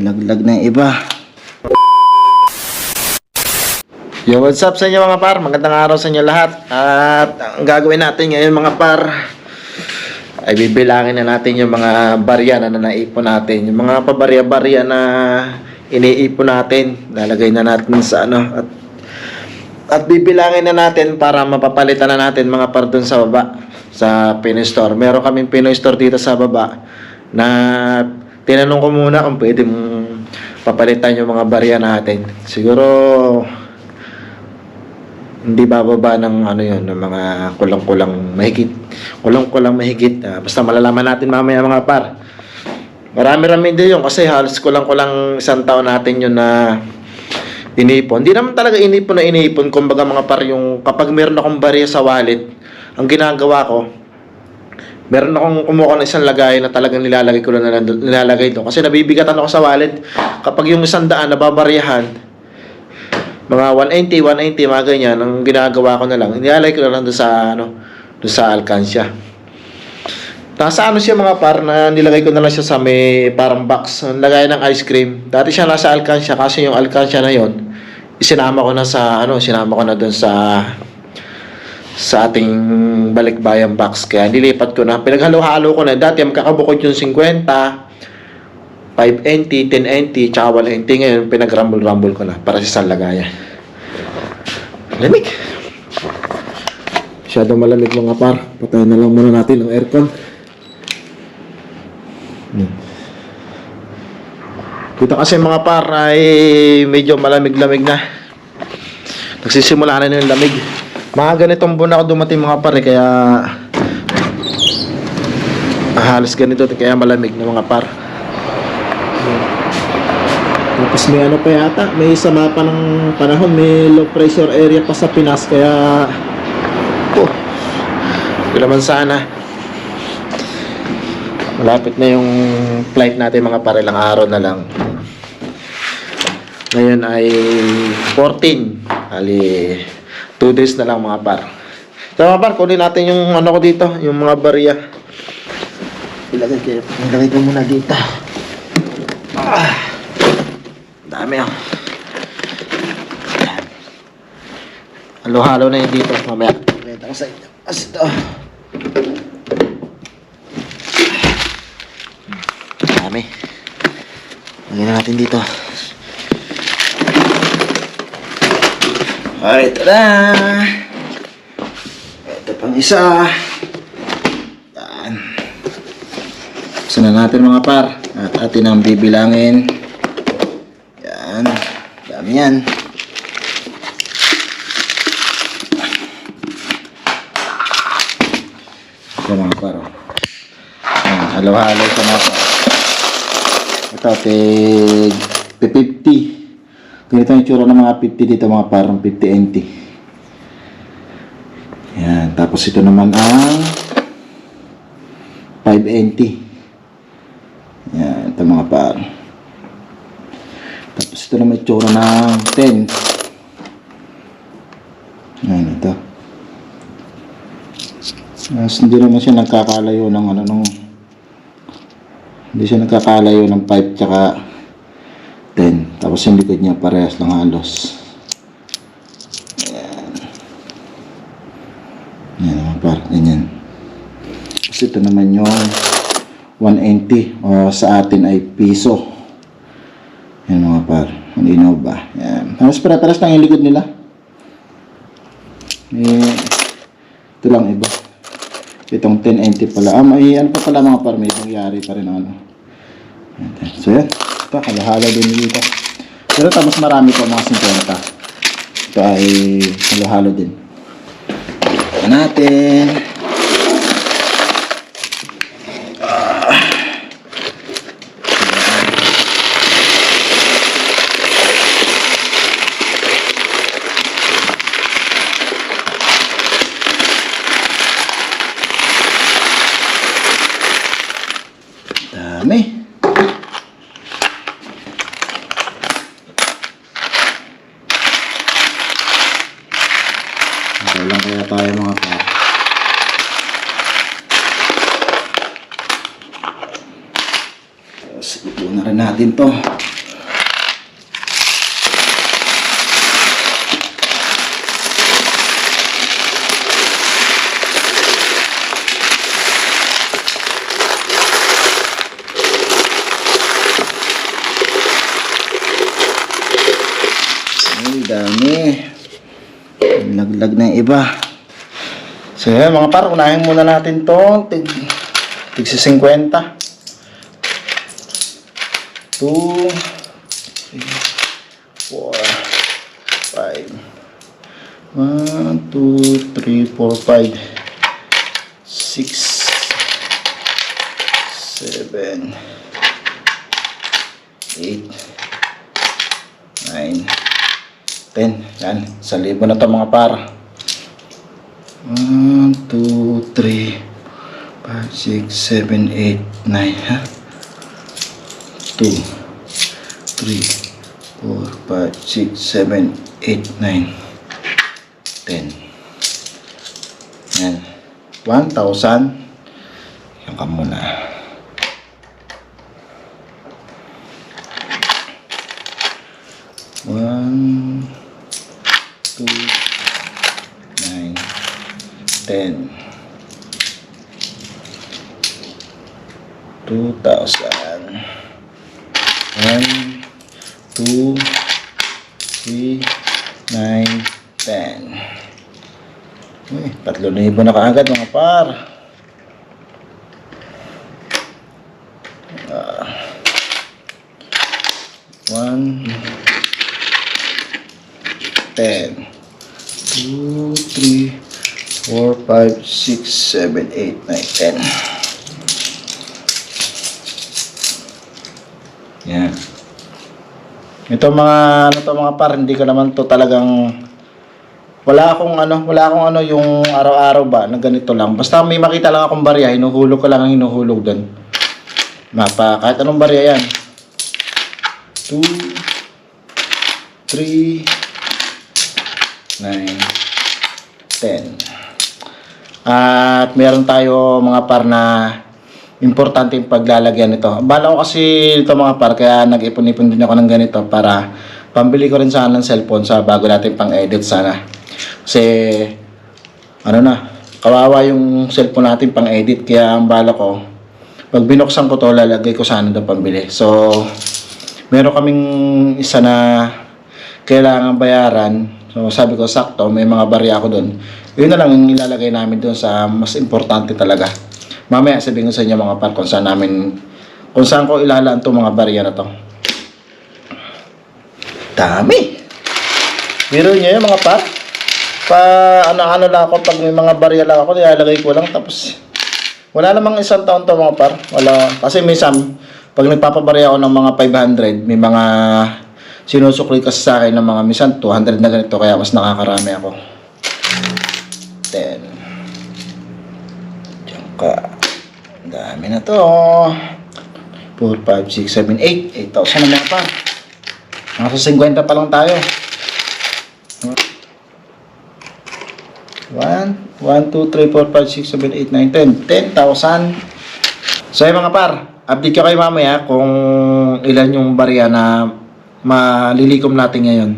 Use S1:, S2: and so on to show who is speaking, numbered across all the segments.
S1: Laglag na iba. Yo, what's up sa inyo mga par? Magandang araw sa inyo lahat. At ang gagawin natin ngayon mga par, ay bibilangin na natin yung mga barya na naipon natin. Yung mga pabarya-barya na iniipon natin. Lalagay na natin sa ano. At, at bibilangin na natin para mapapalitan na natin mga par dun sa baba. Sa Pinoy Store. Meron kaming Pinoy Store dito sa baba na tinanong ko muna kung pwede mong papalitan yung mga barya natin. Siguro hindi bababa ng ano yun, ng mga kulang-kulang mahigit. Kulang-kulang mahigit. Ah, basta malalaman natin mamaya mga par. Marami-rami din yun kasi halos kulang-kulang isang taon natin yun na inipon. Hindi naman talaga inipon na inipon. Kumbaga mga par yung kapag meron akong barya sa wallet, ang ginagawa ko, meron akong kumuha ng isang lagay na talagang nilalagay ko na nilalagay doon. Kasi nabibigatan ako sa wallet. Kapag yung isang daan nababaryahan, mga 180, 180, mga ganyan, ang ginagawa ko na lang, inialay ko na lang doon sa, ano, doon sa alkansya. Nasa ano siya mga par na nilagay ko na lang siya sa may parang box, ang lagay ng ice cream. Dati siya nasa alkansya kasi yung alkansya na yon isinama ko na sa, ano, sinama ko na doon sa sa ating balikbayan box. Kaya nilipat ko na. Pinaghalo-halo ko na. Dati ang kakabukod yung 50, 5NT, 10NT, tsaka 1NT. Ngayon, pinag-rumble-rumble ko na para sa lagayan. Lamig. Masyadong malamig mga par. Patayin na lang muna natin ang aircon. Hmm. Dito kasi mga par ay medyo malamig-lamig na. Nagsisimula na yung lamig. Mga ganitong buwan ako dumating mga par eh, kaya ah, halos ganito kaya malamig na mga par. Tapos may ano pa yata, may sama pa ng panahon, may low pressure area pa sa Pinas kaya oh, yun naman sana. Malapit na yung flight natin mga par, ilang araw na lang. Ngayon ay 14. Ali, 2 days na lang mga par. So mga par, kunin natin yung ano ko dito, yung mga barya. Ilagay ko, ilagay ko muna dito. Ah, dami ah. Halo-halo na yun dito mamaya. Pakita ko sa inyo. As ito. Dami. Lagyan na natin dito. Ay, tada! Ito pang isa. Yan. Buksan na natin mga par. At atin ang bibilangin. Yan. Dami yan. Ito mga par. oh. Halo-halo sa mga par. Ito, tig 50. Ganito yung tsura ng mga 50 dito, mga parang 50 NT. Yan. Tapos ito naman ang 5 NT. Yan. Ito mga par. Tapos ito naman yung tsura ng 10. Yan, ito. Mas hindi naman siya nagkakalayo ng ano nung hindi siya nagkakalayo ng 5 tsaka 10. Tapos yung likod niya parehas lang halos. Ayan. Ayan mga par, ganyan. Tapos ito naman yung 190 o sa atin ay piso. Ayan mga par, ang inaw ba? Ayan. Tapos pare-pares lang yung likod nila. Eh, ito lang iba. Itong 1090 pala. Ah, may ano pa pala mga par, may nangyari pa rin ano. So yan. Ito, halo-halo din dito. Pero tapos marami pa mga 50. Ito ay halo-halo din. Ito natin. Tapos ipo na rin natin to.
S2: Ay, dami. Laglag na iba. So, yan, mga par, unahin muna natin to. Tig, tig 50. 2, 3, 4, 5. 1, 2, 3, 4, 5, 6, 7, 8, 9, 10. Yan. Sa libo na to mga par. 1, 2, 3, 5, 6, 7, 8, 9. Ha? 2, 3, 4, 5, 6, 7, 8, 9, 10. Yan. 1,000. Yan ka muna. One, two, nine, ten. Two thousand. One, two, three, nine, ten. Uy, tatlo na ibo na kaagad mga par. Ah. one, ten. Two, three, four, five, six, seven, eight, nine, ten. Yan. Ito mga ano to mga par, hindi ko naman to talagang wala akong ano, wala akong ano yung araw-araw ba na ganito lang. Basta may makita lang akong barya, hinuhulog ko lang ang hinuhulog doon. Mapa, kahit anong barya yan. 2 3 9 10 At meron tayo mga par na importante yung paglalagyan nito. Bala ko kasi ito mga par, kaya nag-ipon-ipon din ako ng ganito para pambili ko rin sana ng cellphone sa bago natin pang-edit sana. Kasi, ano na, kawawa yung cellphone natin pang-edit, kaya ang bala ko, pag binuksan ko to, lalagay ko sana doon pambili. So, meron kaming isa na kailangan bayaran. So, sabi ko, sakto, may mga barya ako doon. Yun na lang yung ilalagay namin doon sa mas importante talaga. Mamaya sabihin ko sa inyo mga par kung saan namin kung saan ko ilalaan itong mga barya na to. Dami! Biro nyo yun mga par. Pa ano-ano lang ako pag may mga barya lang ako nilalagay ko lang tapos wala namang isang taon to mga par. Wala kasi minsan pag nagpapabarya ako ng mga 500 may mga sinusukli kasi sa akin ng mga minsan 200 na ganito kaya mas nakakarami ako. 10 Diyan ka. Ang Dami na to. 4, 5, 6, 7, 8. 8,000 na mga pa. Nasa 50 pa lang tayo. 1, 1, 2, 3, 4, 5, 6, 7, 8, 9, 10. 10,000. So yung mga par, update ko kayo mamaya kung ilan yung barya na malilikom natin ngayon.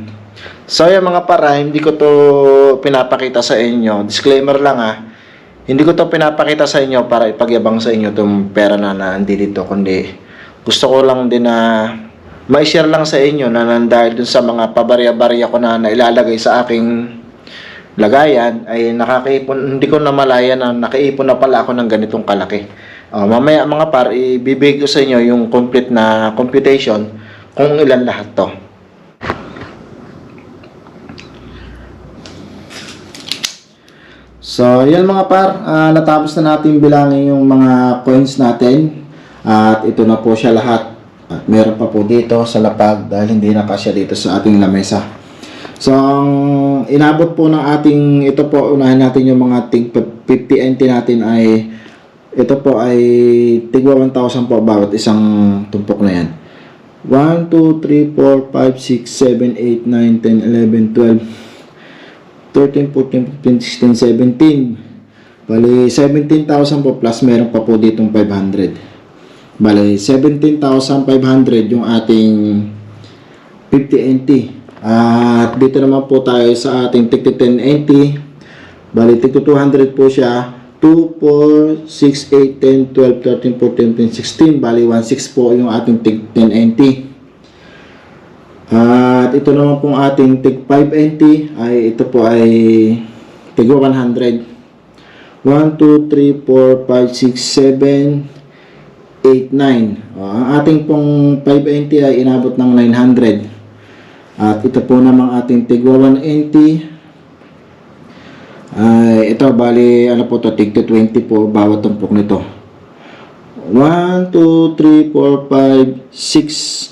S2: So yung mga para, hindi ko to pinapakita sa inyo. Disclaimer lang ah. Hindi ko to pinapakita sa inyo para ipagyabang sa inyo itong pera na nandi dito. Kundi gusto ko lang din na ma-share lang sa inyo na dahil dun sa mga pabarya-barya ko na nailalagay sa aking lagayan ay nakakaipon, hindi ko na malaya na nakaipon na pala ako ng ganitong kalaki. Oh, mamaya mga par, ibibigay ko sa inyo yung complete na computation kung ilan lahat to. So, yan mga par, ah, natapos na natin bilangin yung mga coins natin. At ito na po siya lahat. At meron pa po dito sa lapag dahil hindi na kasya dito sa ating lamesa. So, ang inabot po ng ating, ito po, unahin natin yung mga tig 50 NT natin ay, ito po ay tigwa 1,000 po bawat isang tumpok na yan. 1, 2, 3, 4, 5, 6, 7, 8, 9, 10, 11, 12, 13, 14, 15, 16, 17. Bali, 17,000 po plus meron pa po ditong 500. Bali, 17,500 yung ating 50 NT. At dito naman po tayo sa ating tig 10 NT. Bali, tig 200 po siya. 2, 4, 6, 8, 10, 12, 13, 14, 15, 16. Bali, 1,6 po yung ating tig 10 NT. At ito naman pong ating TIG 5NT ay ito po ay TIG 100. 1, 2, 3, 4, 5, 6, 7, 8, 9. O, ang ating pong 5NT ay inabot ng 900. At ito po namang ating Tigwa 1NT ay ito bali ano po to tig 20 po bawat tumpok nito 1, 2, 3, 4, 5, 6,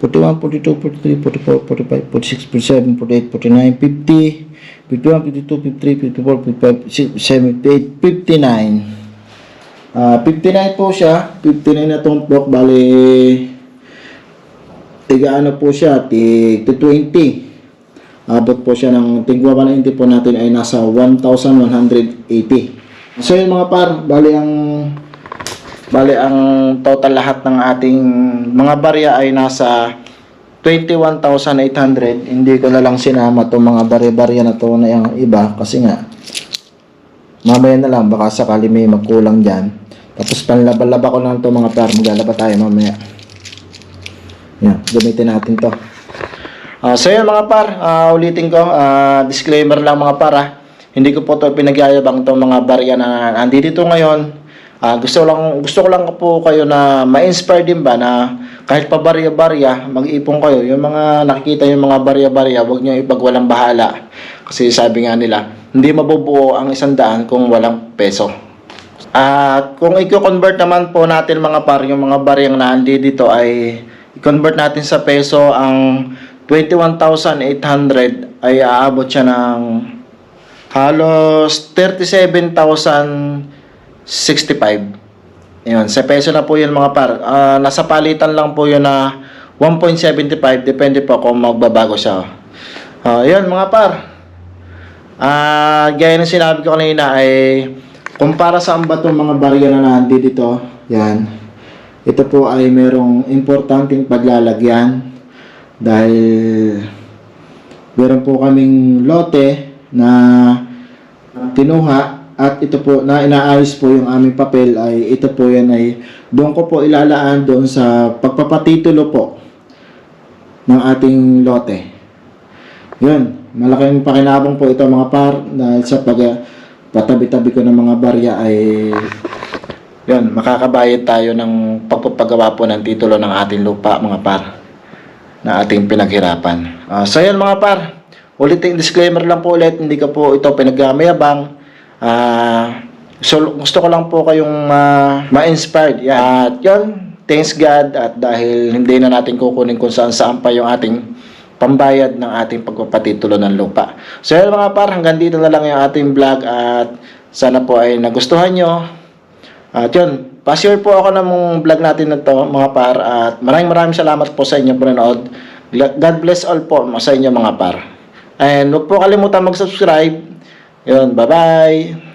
S2: 41, 42, 43, 44, 45, 46, 47, 48, 49, 50, 51, 52, 53, 54, 55, 57, 58, 59. Ah, 59 po siya. 59 na block. Bali, tiga ano po siya, tig 20. Abot po siya ng tigwa 190 po natin ay nasa 1,180. So yun mga par, bali ang bali ang total lahat ng ating mga barya ay nasa 21,800. Hindi ko na lang sinama tong mga barya-barya na to na yung iba kasi nga mamaya na lang baka sakali may magkulang dyan. Tapos panlaba-laba ko lang to mga par, maglalaba tayo mamaya. Yan, gamitin natin to. Ah, so yun mga par, ah, ulitin ko, ah, disclaimer lang mga par ah. Hindi ko po to pinagyayabang to mga barya na nandito ngayon. Ah, gusto lang gusto ko lang po kayo na ma-inspire din ba na kahit pa barya-barya, mag-ipon kayo. Yung mga nakikita yung mga barya-barya, huwag niyo ipagwalang bahala. Kasi sabi nga nila, hindi mabubuo ang isang daan kung walang peso. At kung i-convert naman po natin mga par, yung mga baryang na dito ay i-convert natin sa peso ang 21,800 ay aabot siya ng halos 37,065. Yun, sa peso na po yun mga par. Ah, nasa palitan lang po yun na 1.75. Depende po kung magbabago siya. Ah, yun mga par. Ah, gaya ng sinabi ko kanina ay kumpara sa ba itong mga barya na nandito dito, yan. Ito po ay merong importanteng paglalagyan dahil meron po kaming lote na tinuha at ito po na inaayos po yung aming papel ay ito po yan ay doon ko po ilalaan doon sa pagpapatitulo po ng ating lote. Yun, malaking pakinabang po ito mga par dahil sa pag patabi-tabi ko ng mga barya ay yun, makakabayad tayo ng pagpapagawa po ng titulo ng ating lupa mga par na ating pinaghirapan. Ah, so yan mga par, ulitin disclaimer lang po ulit, hindi ko po ito pinagmamayabang. Ah, so gusto ko lang po kayong ma- ma-inspired. Yan. At yun, thanks God at dahil hindi na natin kukunin kung saan saan pa yung ating pambayad ng ating pagpapatitulo ng lupa. So yan mga par, hanggang dito na lang yung ating vlog at sana po ay nagustuhan nyo. At yun, pa-share po ako ng vlog natin na to mga par at maraming maraming salamat po sa inyo panonood. God bless all po sa inyo mga par. And huwag po kalimutan mag-subscribe. Yun, bye-bye!